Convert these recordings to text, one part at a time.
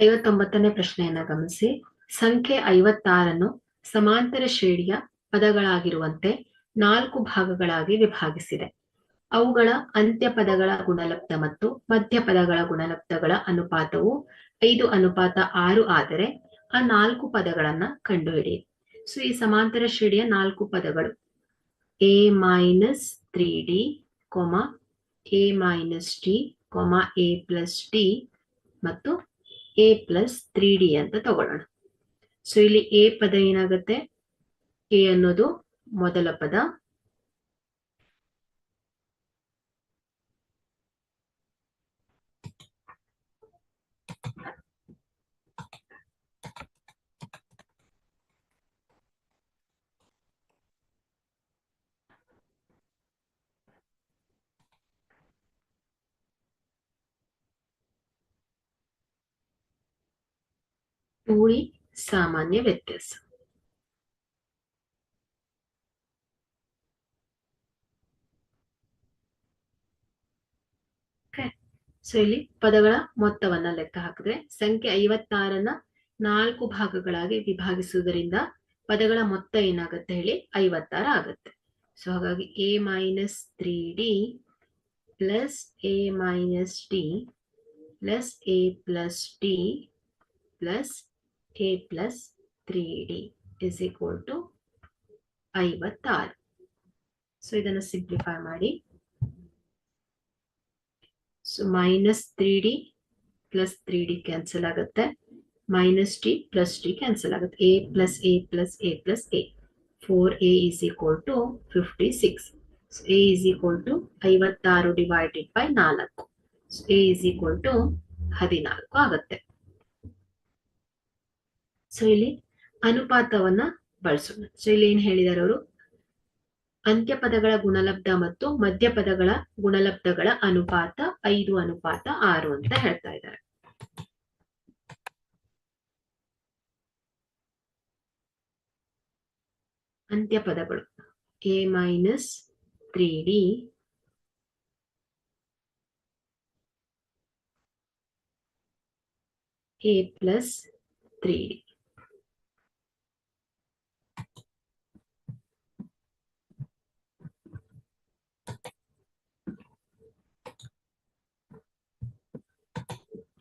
ಐವತ್ತೊಂಬತ್ತನೇ ಪ್ರಶ್ನೆಯನ್ನ ಗಮನಿಸಿ. ಸಂಖ್ಯೆ ಐವತ್ತಾರನ್ನು ಸಮಾಂತರ ಶ್ರೇಣಿಯ ಪದಗಳಾಗಿರುವಂತೆ ನಾಲ್ಕು ಭಾಗಗಳಾಗಿ ವಿಭಾಗಿಸಿದೆ. ಅವುಗಳ ಅಂತ್ಯ ಪದಗಳ ಗುಣಲಬ್ಧ ಮತ್ತು ಮಧ್ಯ ಪದಗಳ ಗುಣಲಬ್ಧಗಳ ಅನುಪಾತವು ಐದು ಅನುಪಾತ ಆರು ಆದರೆ ಆ ನಾಲ್ಕು ಪದಗಳನ್ನ ಕಂಡುಹಿಡಿಯಿರಿ ಸೊ, ಈ ಸಮಾಂತರ ಶ್ರೇಣಿಯ ನಾಲ್ಕು ಪದಗಳು A minus three D comma A minus T comma A plus T ಮತ್ತು ಎ ಪ್ಲಸ್ ತ್ರೀ ಡಿ ಅಂತ ತಗೊಳ್ಳೋಣ. ಸೊ ಇಲ್ಲಿ ಎ ಪದ ಏನಾಗುತ್ತೆ? ಎ ಅನ್ನೋದು ಮೊದಲ ಪದ. ಟೂಳಿ ಸಾಮಾನ್ಯ ವ್ಯತ್ಯಾಸ ಸೊ ಇಲ್ಲಿ ಪದಗಳ ಮೊತ್ತವನ್ನ ಲೆಕ್ಕ ಹಾಕಿದ್ರೆ ಸಂಖ್ಯೆ ಐವತ್ತಾರನ್ನ ನಾಲ್ಕು ಭಾಗಗಳಾಗಿ ವಿಭಾಗಿಸುವುದರಿಂದ ಪದಗಳ ಮೊತ್ತ ಏನಾಗುತ್ತೆ ಹೇಳಿ ಐವತ್ತಾರ ಆಗುತ್ತೆ. ಸೊ ಹಾಗಾಗಿ A minus three D plus A minus D plus A plus D plus A plus three D is equal to ಐವತ್ತಾರು. ಸೊ ಇದನ್ನು ಸಿಂಪ್ಲಿಫೈ ಮಾಡಿ. So minus three D plus three D cancel ಆಗುತ್ತೆ. Minus T plus T cancel ಆಗುತ್ತೆ. A plus A plus A plus A four A is equal to fifty six so A is equal to ಐವತ್ತಾರು divided by ನಾಲ್ಕು. So A is equal to ಹದಿನಾಲ್ಕು ಆಗುತ್ತೆ. So ಇಲ್ಲಿ ಅನುಪಾತವನ್ನ ಬಳಸೋಣ. So ಇಲ್ಲಿ ಏನ್ ಹೇಳಿದಾರೆ ಅವರು? ಅಂತ್ಯ ಪದಗಳ ಗುಣಲಬ್ಧ ಮತ್ತು ಮಧ್ಯ ಪದಗಳ ಗುಣಲಬ್ಧಗಳ ಅನುಪಾತ, ಐದು ಅನುಪಾತ, ಆರು ಅಂತ ಹೇಳ್ತಾ ಇದ್ದಾರೆ ಅಂತ್ಯ ಪದಗಳು. A minus three d a plus three d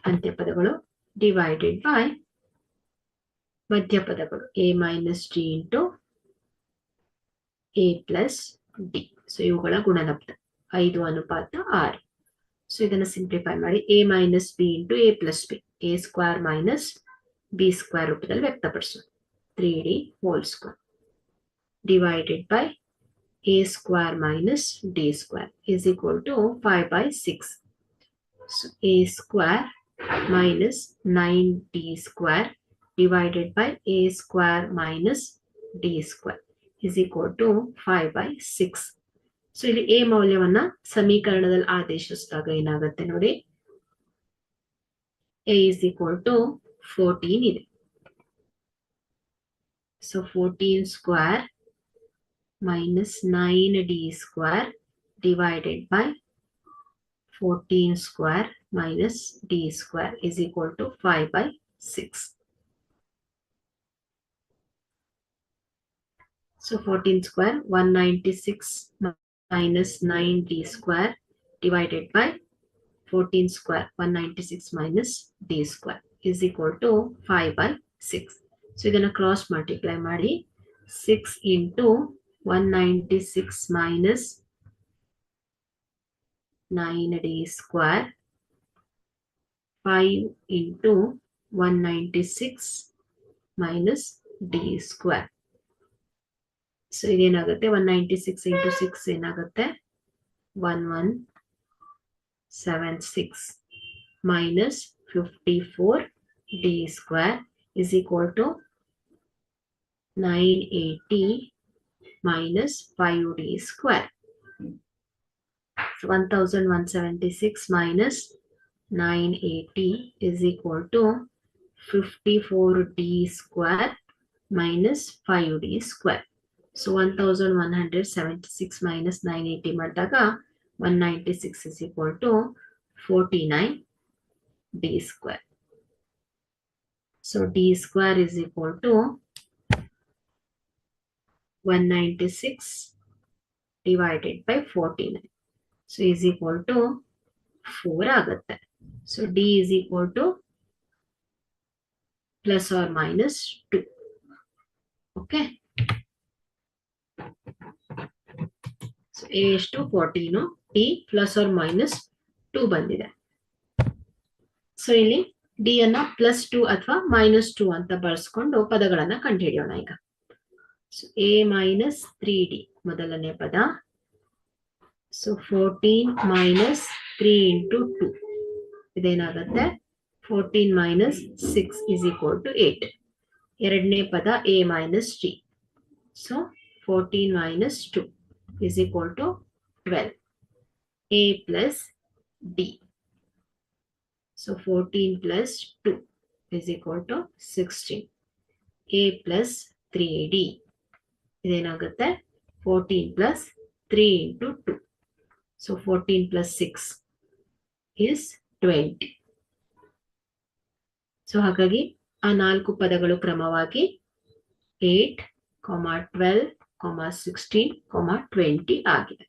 ಅಂತ್ಯಪದಗಳು divided by ಮಧ್ಯಪದಗಳು. A minus d into a plus d so ಇವುಗಳ ಗುಣಲಬ್ಧ. ಐದು ಅನುಪಾತ ಆರು. ಸೊ ಇದನ್ನು ಸಿಂಪ್ಲಿಫೈ ಮಾಡಿ. A minus b into a plus b a square minus b square ರೂಪದಲ್ಲಿ ವ್ಯಕ್ತಪಡಿಸೋಣ. Three d whole square divided by a square minus d square is equal to five by six a square minus 9d square divided by a square minus d square is equal to 5 by 6. So ಇಲ್ಲಿ A ಮೌಲ್ಯವನ್ನ ಸಮೀಕರಣದಲ್ಲಿ ಆದೇಶಿಸಿದಾಗ ಏನಾಗುತ್ತೆ ನೋಡಿ a is equal to fourteen ಇದೆ so fourteen square minus nine d square divided by 14 square minus d square is equal to 5 by 6. So 14 square 196 minus 9d square divided by 14 square 196 minus d square is equal to 5 by 6. So we're going to cross multiply ಮಾಡಿ 6 into 196 minus 9d square 5 into 196 minus d square. So ಇದೇನಾಗುತ್ತೆ one ninety six into six ಏನಾಗುತ್ತೆ one one seven six minus fifty four d square is equal to nine eighty minus five d square 1176 minus 980 is equal to 54d square minus 5d square. So 1176 minus 980 ಮಾಡಿದಾಗ 196 is equal to 49 d square. So d square is equal to one ninety six divided by forty nine so is equal to four ಆಗುತ್ತೆ so d is equal to plus or minus two okay so a ಎಷ್ಟು fourteen d plus or minus two ಬಂದಿದೆ. So ಇಲ್ಲಿ D ಅನ್ನ plus two ಅಥವಾ minus two ಅಂತ ಬಳಸ್ಕೊಂಡು ಪದಗಳನ್ನ ಕಂಡುಹಿಡಿಯೋಣ ಈಗ. So a minus three d ಮೊದಲನೇ ಪದ. So fourteen minus three into two ಇದೇನಾಗುತ್ತೆ? Fourteen minus six is equal to eight ಎರಡನೇ ಪದ a minus g so fourteen minus two is equal to twelve a plus d so fourteen plus two is equal to sixteen a plus three d ಇದೇನಾಗುತ್ತೆ? Fourteen plus three into two so fourteen plus six is twenty so ಹಾಗಾಗಿ ಆ ನಾಲ್ಕು ಪದಗಳು ಕ್ರಮವಾಗಿ eight ಕಾಮ twelve ಕಾಮ sixteen ಕಾಮ twenty ಆಗಿದೆ.